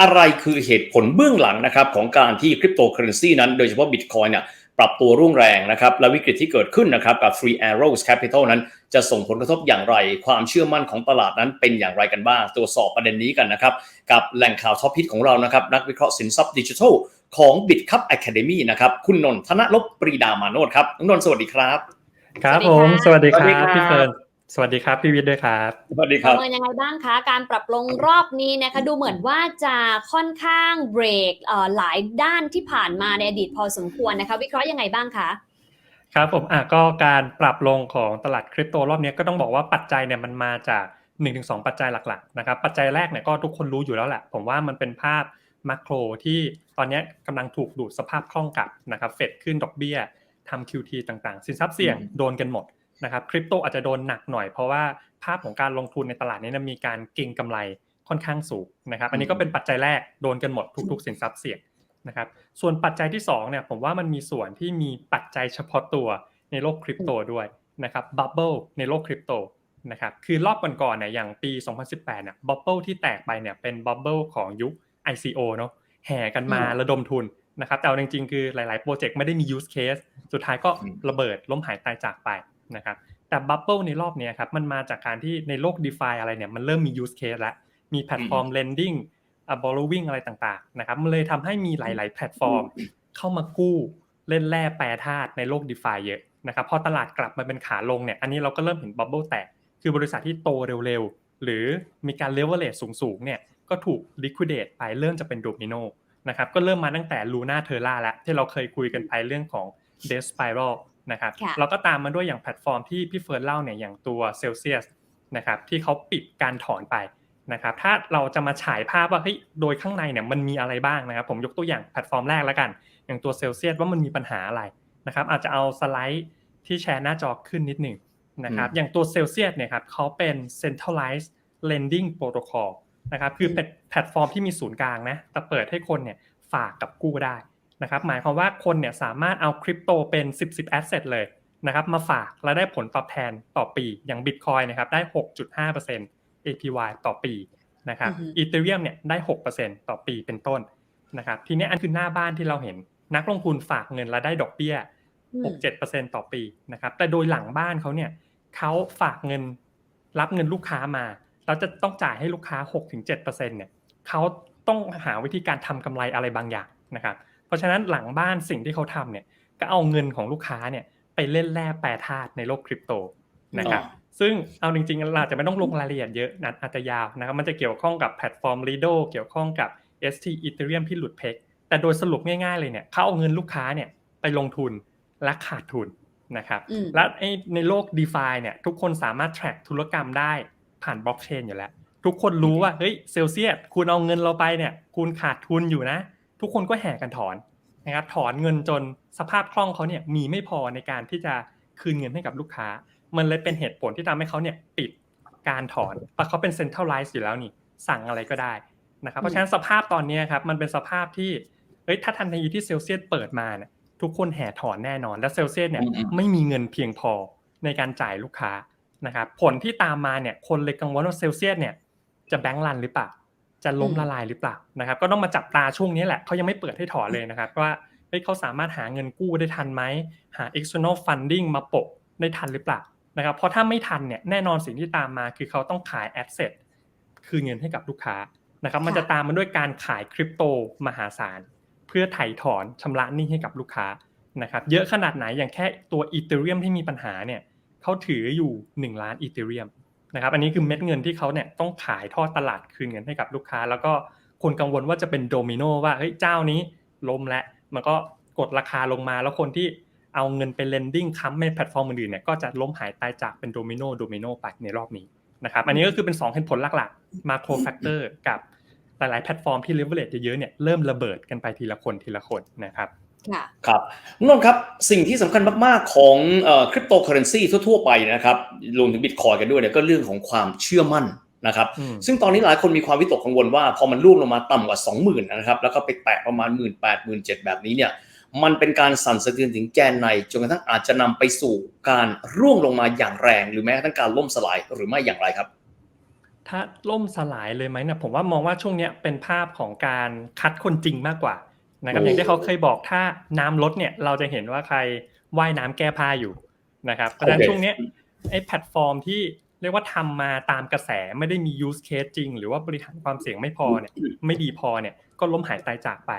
อะไรคือเหตุผลเบื้องหลังนะครับของการที่คริปโตเคอเรนซีนั้นโดยเฉพาะบิตคอยเนี่ยปรับตัวรุ่งแรงนะครับและวิกฤตที่เกิดขึ้นนะครับกับ Three Arrows Capital นั้น จะส่งผลกระทบอย่างไร ความเชื่อมั่นของตลาดนั้นเป็นอย่างไรกันบ้าง ตรวจสอบประเด็นนี้กันนะครับ กับแหล่งข่าวท็อปฮิตของเรานะครับ นักวิเคราะห์สินทรัพย์ดิจิทัลของ BitCup Academy นะครับ คุณนนทนลบปรีดามาโนดครับน้องนนท์สวัสดีครับ ครับสวัสดีผมค่ะสวัสดีคสวัสดีรับครับพี่เฟิร์น สวัสดีครับพี่วิทย์ด้วยครับ สวัสดีคปรัระบเมินยังไงบ้างคะ การปรับลงรอบนี้นะคะดูเหมือนว่าจะค่อนข้างเบรกเอ่อหลายด้านที่ผ่านมาในอดีตพอสมควรนะคะ วิเคราะห์ยังไงบ้างคะครับผมอะก็การปรับลงของตลาดคริปโตรอบนี้ก็ต้องบอกว่าปัจจัยเนี่ยมันมาจาก 1-2 ปัจจัยหลักๆนะครับปัจจัยแรกเนี่ยก็ทุกคนรู้อยู่แล้วแหละผมว่ามันเป็นภาพมาโครที่ตอนนี้กำลังถูกดูดสภาพคล่องกลับนะครับเฟดขึ้นดอกเบี้ยทำ QT ต่างๆ สินทรัพย์เสี่ยงอืมโดนกันหมด นะครับคริปโตอาจจะโดนหนักหน่อยเพราะว่าภาพของการลงทุนในตลาดนี้นะมีการเก็งกำไรค่อนข้างสูงนะครับอันนี้ก็เป็นปัจจัยแรกโดนกันหมดทุกๆสินทรัพย์เสี่ยงนะครับส่วนปัจจัยที่2เนี่ยผมว่ามันมีส่วนที่มีปัจจัยเฉพาะตัวในโลกคริปโตด้วยนะครับบับเบิลในโลกคริปโตนะครับคือรอบก่อนๆเนี่ยอย่างปี 2018เนี่ยบับเบิลที่แตกไปเนี่ยเป็นบับเบิลของยุค ICO เนาะแห่กันมาอืมระดมทุนนะครับแต่เอาจริงๆ คือหลายๆ โปรเจกต์ไม่ได้มี use case สุดท้ายก็อืมระเบิดล้มหายตายจากไป นะครับแต่บับเบิลในรอบเนี้ยครับมันมาจากการที่ในโลก d e f i อะไรเนี่ยมันเริ่มมี use case แล้วมีแพลตฟอร์ม lending อะ borrowing อะไรต่างๆนะครับมันเลยทำให้มีหลาย ๆ แพลตฟอร์ม เข้ามากู้เล่นแร่แปรธาตุในโลก d e f i เยอะนะครับพอตลาดกลับมาเป็นขาลงเนี่ยอันนี้เราก็เริ่มเห็นบับเบิลแตก คือบริษัทที่โตเร็วๆ หรือมีการเลเวลเล e สูงๆเนี่ยก็ถูก liquidate ไปเริ่มจะเป็นโดมิโนนะครับก็เริ่มมาตั้งแต่ Luna Terra แล้วที่เราเคยคุยกันไปเรื่องของ Death Spiral นะครับค่ะแล้วก็ตามมาด้วยอย่างแพลตฟอร์มที่พี่เฟิร์นเล่าเนี่ยอย่างตัว Celsius นะครับที่เขาปิดการถอนไปนะครับถ้าเราจะมาฉายภาพว่าเฮ้ยโดยข้างในเนี่ยมันมีอะไรบ้างนะครับ ผมยกตัวอย่างแพลตฟอร์มแรกแล้วกัน อย่างตัวเซลเซียสว่ามันมีปัญหาอะไรนะครับอาจจะเอาสไลด์ที่แชร์หน้าจอขึ้นนิดหนึ่งนะครับอืมอย่างตัวเซลเซียสเนี่ยครับเขาเป็น centralized lending protocol นะครับคือเป็นแพลตฟอร์มที่มีศูนย์กลางนะแต่เปิดให้คนเนี่ยฝากกับกู้ได้ นะครับหมายความว่าคนเนี่ยสามารถเอาคริปโตเป็น 10 10 asset เลยนะครับมาฝากและได้ผลตอบแทนต่อปีอย่าง Bitcoin นะครับได้ 6.5% APY ต่อปีนะครับอือฮึอีเทเรียมเนี่ยได้ 6%ต่อปีเป็นต้นนะครับทีนี้อันคือหน้าบ้านที่เราเห็นนักลงทุนฝากเงินแล้วได้ดอกเบี้ยอืม6-7%ต่อปีนะครับแต่โดยหลังบ้านเขาเนี่ยเขาฝากเงินรับเงินลูกค้ามาแล้วจะต้องจ่ายให้ลูกค้า 6-7%เนี่ยเขาต้องหาวิธีการทำกำไรอะไรบางอย่างนะครับ เพราะฉะนั้นหลังบ้านสิ่งที่เขาทำเนี่ยก็เอาเงินของลูกค้าเนี่ยไปเล่นแร่แปรธาตุในโลกคริปโตนะครับอ๋อซึ่งเอาจริงๆเราอาจจะไม่ต้องลงรายละเอียดเยอะนะอาจจะยาวนะครับมันจะเกี่ยวข้องกับแพลตฟอร์ม Lido เกี่ยวข้องกับ ST Ethereum ที่หลุดเพกแต่โดยสรุปง่ายๆเลยเนี่ยเขาเอาเงินลูกค้าเนี่ยไปลงทุนและขาดทุนนะครับอืมและไอ้ในโลก d e f i เนี่ยทุกคนสามารถ track ธุรกรรมได้ผ่านบล็อกเชนอยู่แล้ว ทุกคนรู้ว่าเฮ้ยเซลเซียสคุณเอาเงินเราไปเนี่ยคุณขาดทุนอยู่นะ ทุกคนก็แห่กันถอนนะครับถอนเงินจนสภาพคล่องเขาเนี่ยมีไม่พอในการที่จะคืนเงินให้กับลูกค้า มันเลยเป็นเหตุผลที่ทำให้เขาเนี่ยปิดการถอนเพราะเขาเป็น centralized อยู่แล้วนี่ สั่งอะไรก็ได้นะครับเพราะฉะนั้นสภาพตอนเนี้ยครับมันเป็นสภาพที่เฮ้ยถ้าทันทีที่เซลเซียสเปิดมาเนี่ยทุกคนแห่ถอนแน่นอน และเซลเซียสเนี่ยอืมไม่มีเงินเพียงพอในการจ่ายลูกค้านะครับผลที่ตามมาเนี่ยคนเลยกังวลว่าเซลเซียสเนี่ยจะแบงก์รันหรือเปล่า จะล้มอืมละลายหรือเปล่านะครับ ก็ต้องมาจับตาช่วงนี้แหละเขายังไม่เปิดให้ถอนเลยนะครับ ว่าเฮ้ยเขาสามารถหาเงินกู้ได้ทันไหมหา external funding มาโปะได้ทันหรือเปล่านะครับเพราะถ้าไม่ทันเนี่ยแน่นอนสิ่งที่ตามมาคือเขาต้องขาย asset คืนเงินให้กับลูกค้านะครับ มันจะตามมาด้วยการขายคริปโตมหาศาล เพื่อไถ่ถอนชำระหนี้ให้กับลูกค้านะครับ เยอะขนาดไหนอย่างแค่ตัวอีเทเรียมที่มีปัญหาเนี่ยเขาถืออยู่ 1 ล้านอีเทเรียม นะครับ อันนี้คือเม็ดเงินที่เขาเนี่ยต้องขายทอดตลาดคืนเงินให้กับลูกค้า แล้วก็คนกังวลว่าจะเป็นโดมิโนว่าเฮ้ยเจ้านี้ล้มแล้วมันก็กดราคาลงมาแล้วคนที่เอาเงินไปเลนดิ้งค้ำในแพลตฟอร์มอื่นเนี่ยก็จะล้มหายตายจากเป็นโดมิโนโดมิโนไปในรอบนี้นะครับอันนี้ก็คือเป็น 2 เหตุผลหลักๆมาโครแฟกเตอร์กับหลายๆแพลตฟอร์มที่เลเวลเลตเยอะๆเนี่ยเริ่มระเบิดกันไปทีละคนทีละคนนะครับ ค่ะครับนนท์ครับ สิ่งที่สำคัญมาก ๆ ของคริปโตเคอเรนซีทั่ว ๆ ไปนะครับรวมถึงบิตคอยกันด้วยเนี่ยก็เรื่องของความเชื่อมั่นนะครับอืมซึ่งตอนนี้หลายคนมีความวิตกกังวลว่าพอมันร่วงลงมาต่ำกว่า 20,000นะครับแล้วก็ไปแตะประมาณ 1 8 0 0 0 0 7แบบนี้เนี่ยมันเป็นการสั่นสะเทือนถึงแกนในจนกระทั่งอาจจะนำไปสู่การร่วงลงมาอย่างแรง หรือแม้กระทั่งการล่มสลายหรือไม่อย่างไรครับ ถ้าล่มสลายเลยไหมเนี่ยผมว่ามองว่าช่วงเนี้ยเป็นภาพของการคัดคนจริงมากกว่า นะครับโอ้อย่างที่เขาเคยบอกถ้าน้ำลดเนี่ยเราจะเห็นว่าใครว่ายน้ำแก้ผ้าอยู่นะครับเพราะฉะนั้นช่วงเนี้ยไอ้แพลตฟอร์มที่เรียกว่าทำมาตามกระแสไม่ได้มี use case จริง หรือว่าบริหารความเสี่ยงไม่พอเนี่ยไม่ดีพอเนี่ยก็ล้มหายตายจากไป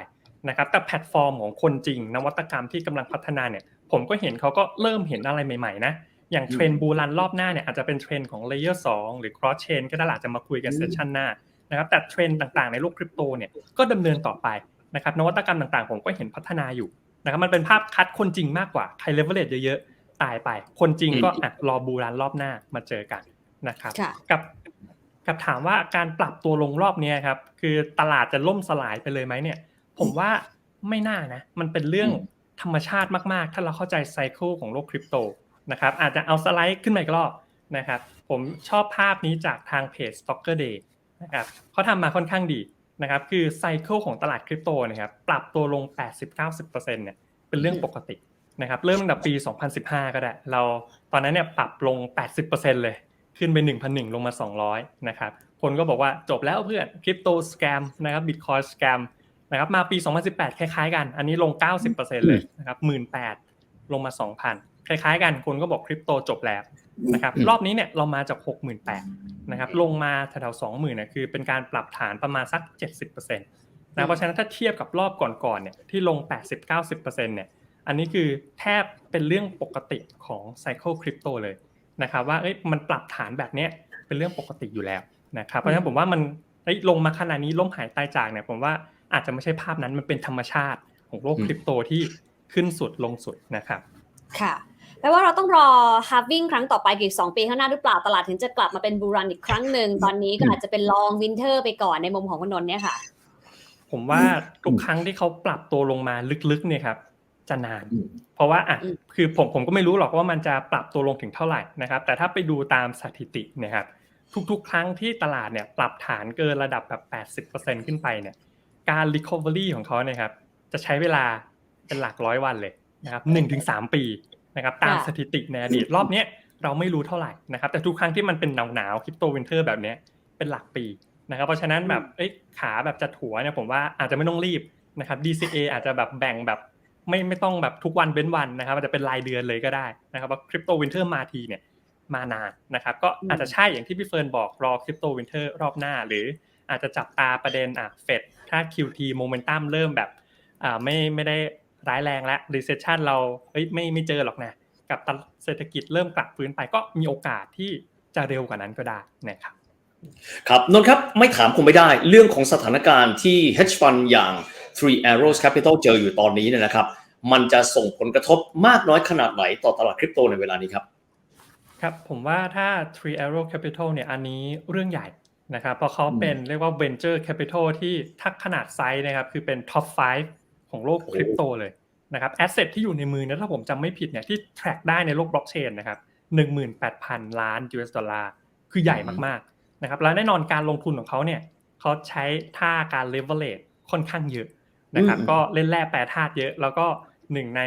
นะครับแต่แพลตฟอร์มของคนจริง นวัตกรรมที่กำลังพัฒนาเนี่ยผมก็เห็นเขาก็เริ่มเห็นอะไรใหม่ๆนะอย่างเทรนด์บูรันรอบหน้าเนี่ยอาจจะเป็นเทรนด์ของ layer 2หรือ cross chain ก็ได้อาจจะมาคุยกันเซสชันหน้านะครับแต่เทรนด์ต่างๆในโลกคริปโตเนี่ยก็ดำเนินต่อไป นะครับนวัตกรรมต่างๆ ผมก็เห็นพัฒนาอยู่นะครับมันเป็นภาพคัดคนจริงมากกว่าใครเลเวลเลเยอะๆตายไป คนจริงก็อะรอบูรันรอบหน้ามาเจอกันนะครับค่ะกับกับถามว่าการปรับตัวลงรอบเนี้ยครับคือตลาดจะล่มสลายไปเลยไหมเนี่ย ผมว่าไม่น่านะ มันเป็นเรื่องอืมธรรมชาติมากๆ ถ้าเราเข้าใจไซเคิลของโลกคริปโตนะครับอาจจะเอาสไลด์ขึ้นมาอีกรอบนะครับผมชอบภาพนี้จากทางเพจ Stalker Day นะครับเขาทำมาค่อนข้างดี นะครับคือไซเคิลของตลาดคริปโตนะครับปรับตัวลง 80-90%เนี่ยเป็นเรื่องปกตินะครับเริ่มตั้งแต่ปี 2015 ก็ได้ เราตอนนั้นเนี่ยปรับลง 80%เลยขึ้นไป 1,001 ลงมา 200 นะครับคนก็บอกว่าจบแล้วเพื่อนคริปโตสแกมนะครับบิตคอยสแกมนะครับมาปี 2018 คล้ายๆกัน อันนี้ลง 90%เลยนะครับ 18,000 ลงมา 2,000 คล้ายๆกันคนก็บอกคริปโตจบแล้วนะครับอืมรอบนี้เนี่ยเรามาจาก 68,000นะครับลงมาแถวๆ20,000เนี่ยคือเป็นการปรับฐานประมาณสัก 70%นะเพราะฉะนั้นถ้าเทียบกับรอบก่อนๆเนี่ยที่ลง 80-90%เนี่ยอันนี้คือแทบเป็นเรื่องปกติของไซเคิลคริปโตเลยนะครับว่าเอ้ยมันปรับฐานแบบเนี้ยเป็นเรื่องปกติอยู่แล้วนะครับเพราะฉะนั้นผมว่ามันเอ้ยลงมาขนาดนี้ล้มหายตายจากเนี่ยผมว่าอาจจะไม่ใช่ภาพนั้นมันเป็นธรรมชาติของโลกอืมคริปโตที่ขึ้นสุดลงสุดนะครับ ค่ะ แปลว่าเราต้องรอ halving ครั้งต่อไปอีก2ปีข้างหน้าหรือเปล่าตลาดถึงจะกลับมาเป็นบูรันอีกครั้งหนึ่งตอนนี้ก็อาจจะเป็นลองวินเทอร์ไปก่อนในมุมของคุณนนท์เนี่ยค่ะ ผมว่าทุกครั้งที่เขาปรับตัวลงมาลึกๆเนี่ยครับจะนานอืมเพราะว่าอะอืมคือผมผมก็ไม่รู้หรอกว่ามันจะปรับตัวลงถึงเท่าไหร่นะครับ แต่ถ้าไปดูตามสถิติเนะครับ ทุกๆ ครั้งที่ตลาดเนี่ยปรับฐานเกินระดับแบบ 80%ขึ้นไปเนี่ย การ recovery ของเขาเนี่ยครับ จะใช้เวลาเป็นหลักร้อยวันเลยนะครับหนึ่งถึงสามปี นะครับตามค่ะสถิติในอดีตรอบเนี้ยเราไม่รู้เท่าไหร่นะครับแต่ทุกครั้งที่มันเป็นหนาวหนาวคริปโตวินเทอร์แบบเนี้ยเป็นหลักปีนะครับเพราะฉะนั้นแบบเอ้ยขาแบบจะถัวเนี่ยผมว่าอาจจะไม่ต้องรีบนะครับ DCA อาจจะแบบแบ่งแบบไม่ไม่ต้องแบบทุกวันเว้นวันนะครับอาจจะเป็นรายเดือนเลยก็ได้นะครับว่าคริปโตวินเทอร์มาทีเนี่ยมานานนะครับก็อาจจะใช่อย่างที่พี่เฟิร์นบอกรอคริปโตวินเทอร์รอบหน้า หรืออาจจะจับตาประเด็นอะเฟดถ้า QT โมเมนตัมเริ่มแบบอ่าไม่ไม่ได้ ร้ายแรงแล้ว recession เราเฮ้ยไม่ไม่เจอหรอกนะกับตลาดเศรษฐกิจเริ่มกลับฟื้นไปก็มีโอกาสที่จะเร็วกว่านั้นก็ได้นะครับครับนนท์ครับไม่ถามคงไม่ได้เรื่องของสถานการณ์ที่ hedge fund อย่าง Three Arrows Capital เจออยู่ตอนนี้เนี่ยนะครับ มันจะส่งผลกระทบมากน้อยขนาดไหนต่อตลาดคริปโตในเวลานี้ครับ ครับ ผมว่าถ้า Three Arrow Capital เนี่ยอันนี้เรื่องใหญ่นะครับเพราะเขาเป็นเรียกว่า Venture Capital ที่ทักขนาดไซส์นะครับ คือเป็น Top 5 ของโลกโอ้คริปโตเลยนะครับแอสเซทที่อยู่ในมือเนี่ยถ้าผมจำไม่ผิดเนี่ยที่ track ได้ในโลกบล็อกเชนนะครับ18,000 ล้าน US ดอลลาร์คือใหญ่มากๆนะครับแล้วแน่นอนการลงทุนของเขาเนี่ยเขาใช้ท่าการ leverage ค่อนข้างเยอะนะครับอืมก็เล่นแร่แปรธาตุเยอะ แล้วก็หนึ่งใน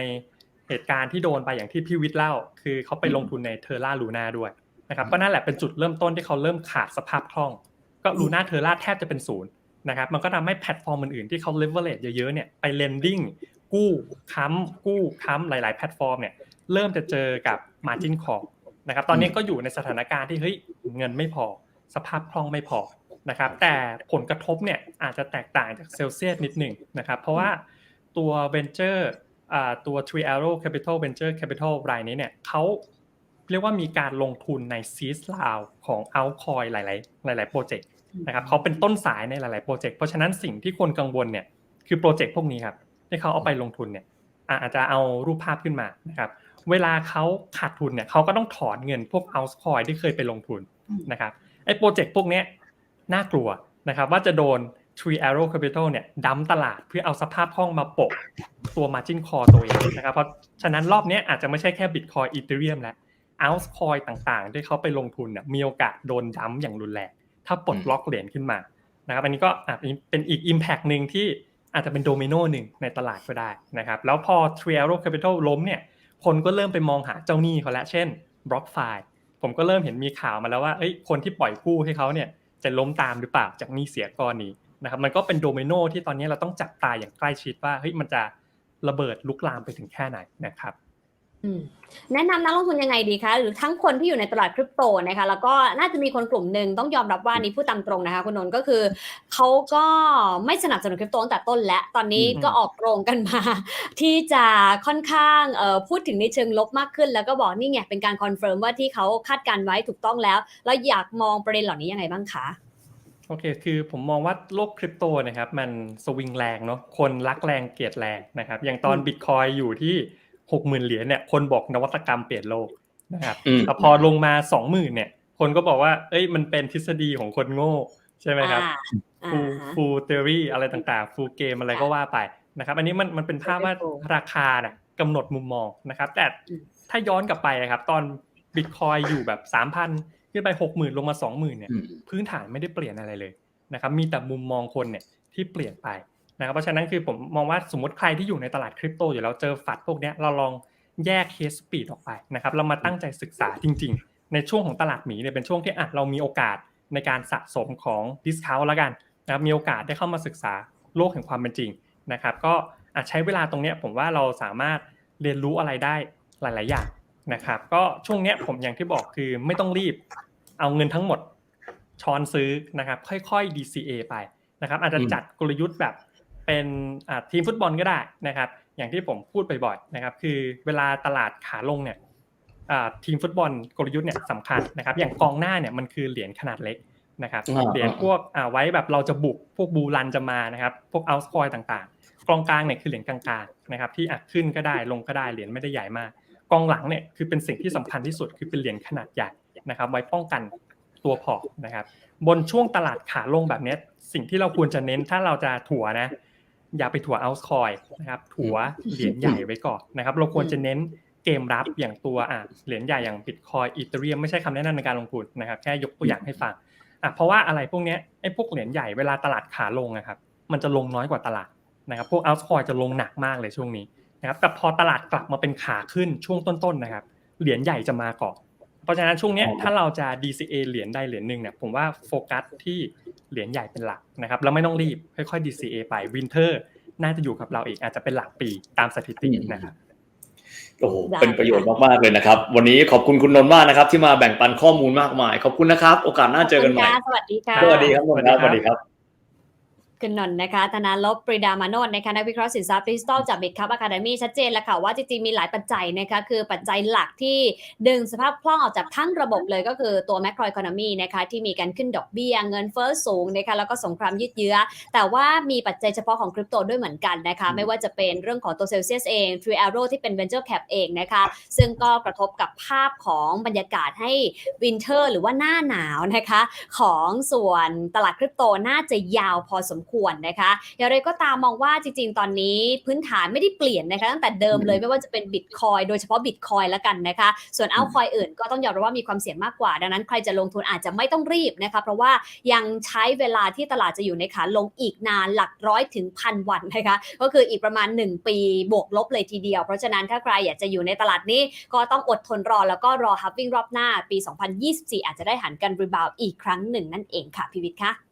เหตุการณ์ที่โดนไปอย่างที่พี่วิทย์เล่า คือเขาไปลงทุนในเทอร่าลูนาด้วยนะครับก็นั่นแหละเป็นจุดเริ่มต้นที่เขาเริ่มขาดสภาพคล่อง ก็ลูน่าเทอร่าแทบจะเป็นศูนย์ นะครับมันก็ทำให้แพลตฟอร์มอื่นๆที่เขา leverage เยอะๆเนี่ยไป lending กู้ค้ำกู้ค้ำหลาย ๆ แพลตฟอร์มเนี่ยเริ่มจะเจอกับ margin call นะครับตอนนี้ก็อยู่ในสถานการณ์ที่เฮ้ยเงินไม่พอ สภาพคล่องไม่พอนะครับแต่ผลกระทบเนี่ยอาจจะแตกต่างจากเซลเซียสนิดหนึ่งนะครับเพราะว่าตัว Venture อ่าตัว Three Arrow Capital Venture Capital รายนี้เนี่ยเขาเรียกว่ามีการลงทุนในซีสลาวของ Altcoin หลาย ๆ หลาย ๆ โปรเจกต์ นะครับเขาเป็นต้นสายในหลาย ๆ โปรเจกต์เพราะฉะนั้นสิ่งที่คนกังวลเนี่ยคือโปรเจกต์พวกนี้ครับที่เขาเอาไปลงทุนเนี่ยอะอาจจะเอารูปภาพขึ้นมานะครับเวลาเขาขาดทุนเนี่ยเขาก็ต้องถอนเงินพวก Altcoin ที่เคยไปลงทุนนะครับไอ้โปรเจกต์พวกเนี้ยน่ากลัวนะครับว่าจะโดน Tree Arrow Capital เนี่ยดั้มตลาดเพื่อเอาสภาพคล่องมาโปะตัว Margin Call ตัวเองนะครับเพราะฉะนั้นรอบเนี้ยอาจจะไม่ใช่แค่ Bitcoin Ethereum แล้ว Altcoin ต่างๆ ที่เขาไปลงทุนเนี่ยมีโอกาสโดนดั้มอย่างรุนแรง ถ้าปลดล็อกเหรียญขึ้นมานะครับอันนี้ก็อาจเป็นอีก Impact หนึ่งที่อาจจะเป็นโดมิโนหนึ่งในตลาดก็ได้นะครับแล้วพอ Tree Arrow Capital ล้มเนี่ยคนก็เริ่มไปมองหาเจ้าหนี้เขาแล้วเช่น BlockFi ผมก็เริ่มเห็นมีข่าวมาแล้วว่าเอ้ยคนที่ปล่อยกู้ให้เขาเนี่ยจะล้มตามหรือเปล่าจากหนี้เสียก้อนนี้นะครับมันก็เป็นโดมิโนที่ตอนนี้เราต้องจับตาอย่างใกล้ชิดว่าเฮ้ยมันจะระเบิดลุกลามไปถึงแค่ไหนนะครับ แนะนำนักลงทุนยังไงดีคะ หรือทั้งคนที่อยู่ในตลาดคริปโตนะคะแล้วก็น่าจะมีคนกลุ่มหนึ่งต้องยอมรับว่านี่พูดตามตรงนะคะ คุณนนท์ก็คือเขาก็ไม่สนับสนุนคริปโตตั้งแต่ต้นและตอนนี้อืมก็ออกโรงกันมา ที่จะค่อนข้างเอ่อพูดถึงในเชิงลบมากขึ้น แล้วก็บอกนี่ไงเป็นการคอนเฟิร์มว่าที่เขาคาดการไว้ถูกต้องแล้ว แล้วอยากมองประเด็นเหล่านี้ยังไงบ้างคะโอเค คือผมมองว่าโลกคริปโตนะครับมันสวิงแรงเนาะ คนรักแรงเกลียดแรงนะครับ อย่างตอนอืมบิตคอยอยู่ที่ หกหมื่นเหรียญเนี่ยคนบอกนวัตกรรมเปลี่ยนโลกนะครับอืมแต่พอลงมาสองหมื่นเนี่ย คนก็บอกว่า เอ้ยมันเป็นทฤษฎีของคนโง่ ใช่ไหมครับอ่าอ่าฟูฮะฟูเทอรี่อะไรต่างๆ ฟูเกมอะไรก็ว่าไปนะครับ อันนี้มันมันเป็นภาพว่า Full ราคาน่ะกำหนดมุมมองนะครับ แต่อืมถ้าย้อนกลับไปอะครับ ตอนบิตคอยอยู่แบบสามพันขึ้นไปหกหมื่นลงมาสองหมื่นเนี่ยอืมพื้นฐานไม่ได้เปลี่ยนอะไรเลยนะครับ มีแต่มุมมองคนเนี่ยที่เปลี่ยนไป นะครับเพราะฉะนั้นคือผมมองว่าสมมติใครที่อยู่ในตลาดคริปโตอยู่แล้วเจอฝัดพวกนี้เราลองแยกเคสปีดออกไปนะครับเรามาตั้งใจศึกษาจริง ๆ ในช่วงของตลาดหมีเนี่ยเป็นช่วงที่อะเรามีโอกาสในการสะสมของดิสคาวแล้วกันนะครับมีโอกาสได้เข้ามาศึกษาโลกแห่งความเป็นจริงนะครับก็อาจใช้เวลาตรงนี้ผมว่าเราสามารถเรียนรู้อะไรได้หลาย ๆ อย่างนะครับก็ช่วงนี้ผมอย่างที่บอกคือไม่ต้องรีบเอาเงินทั้งหมดช้อนซื้อนะครับค่อย ๆ DCA ไปนะครับอาจจะจัดกลยุทธ์แบบ เป็นอ่าทีมฟุตบอลก็ได้นะครับ อย่างที่ผมพูดบ่อยๆนะครับคือเวลาตลาดขาลงเนี่ยอ่าทีมฟุตบอลกลยุทธ์เนี่ยสำคัญนะครับ อย่างกองหน้าเนี่ยมันคือเหรียญขนาดเล็กนะครับอ่าเหรียญพวกอ่าไว้แบบเราจะบุกพวกบูรันจะมานะครับพวกเอาส์คอยต่างๆกองกลางเนี่ยคือเหรียญกลางๆนะครับที่อะขึ้นก็ได้ลงก็ได้เหรียญไม่ได้ใหญ่มาก กองหลังเนี่ยคือเป็นสิ่งที่สำคัญที่สุดคือเป็นเหรียญขนาดใหญ่นะครับ ไว้ป้องกันตัวพอร์ตนะครับ บนช่วงตลาดขาลงแบบเนี้ยสิ่งที่เราควรจะเน้นถ้าเราจะถัวนะ อย่าไปถัวเอาส์คอยนะครับถัวเหรียญใหญ่ไว้ก่อนนะครับ เราควรจะเน้นเกมรับอย่างตัวอะเหรียญใหญ่อย่างบิตคอยอีเทเรียมไม่ใช่คำแนะนำในการลงทุนนะครับ แค่ยกตัวอย่างให้ฟังอะเพราะว่าอะไรพวกเนี้ยไอ้พวกเหรียญใหญ่เวลาตลาดขาลงนะครับ มันจะลงน้อยกว่าตลาดนะครับ พวกเอาส์คอยจะลงหนักมากเลยช่วงนี้นะครับแต่พอตลาดกลับมาเป็นขาขึ้นช่วงต้นๆนะครับ เหรียญใหญ่จะมาก่อน เพราะฉะนั้นช่วงเนี้ยอ๋อถ้าเราจะ DCA เหรียญใดเหรียญหนึ่งเนี่ยผมว่าโฟกัสที่เหรียญใหญ่เป็นหลักนะครับแล้วไม่ต้องรีบค่อยๆ DCA ไปวินเทอร์น่าจะอยู่กับเราอีกอาจจะเป็นหลักปีตามสถิตินะครับโอ้โหได้เป็นประโยชน์มากๆเลยนะครับ วันนี้ขอบคุณคุณนนท์มากนะครับ ที่มาแบ่งปันข้อมูลมากมาย ขอบคุณนะครับ โอกาสหน้าเจอกันใหม่ขบคุณค่ะสวัสดีค่ะสวัสดีครับนนท์ครับสวัสดีครับ คุณนนท์นะคะ ธนาลบปรีดามานนท์นะคะนักวิเคราะห์สินทรัพย์ดิจิตอลจาก Big Cup Academy ชัดเจนแล้วค่ะว่าจริงๆ มีหลายปัจจัยนะคะ คือปัจจัยหลักที่ดึงสภาพคล่องออกจากทั้งระบบเลยก็คือตัว macro economy นะคะ ที่มีการขึ้นดอกเบี้ยเงินเฟ้อสูงนะคะแล้วก็สงครามยืดเยื้อ แต่ว่ามีปัจจัยเฉพาะของคริปโตด้วยเหมือนกันนะคะ ไม่ว่าจะเป็นเรื่องของตัวเซลเซียสเอง True Arrow ที่เป็น Venture Cap เองนะคะซึ่งก็กระทบกับภาพของบรรยากาศให้วินเทอร์หรือว่าหน้าหนาวนะคะ ของส่วนตลาดคริปโตน่าจะยาวพอสมควรนะคะอย่างไรก็ตามมองว่าจริง ๆ ตอนนี้พื้นฐานไม่ได้เปลี่ยนนะคะตั้งแต่เดิมเลยไม่ว่าจะเป็นบิตคอยโดยเฉพาะบิตคอยแล้วกันนะคะ ส่วนเอาคอยอื่นก็ต้องยอมรับว่ามีความเสี่ยงมากกว่า ดังนั้นใครจะลงทุนอาจจะไม่ต้องรีบนะคะเพราะว่ายังใช้เวลาที่ตลาดจะอยู่ในขาลงอีกนานหลักร้อยถึงพันวันนะคะก็คืออีกประมาณ 1 ปีบวกลบเลยทีเดียว เพราะฉะนั้นถ้าใครอยากจะอยู่ในตลาดนี้ก็ต้องอดทนรอแล้วก็รอฮับวิ่งรอบหน้าปี 2024 อาจจะได้หันกันรีบาวอีกครั้งหนึ่งนั่นเองค่ะพี่วิทย์คะ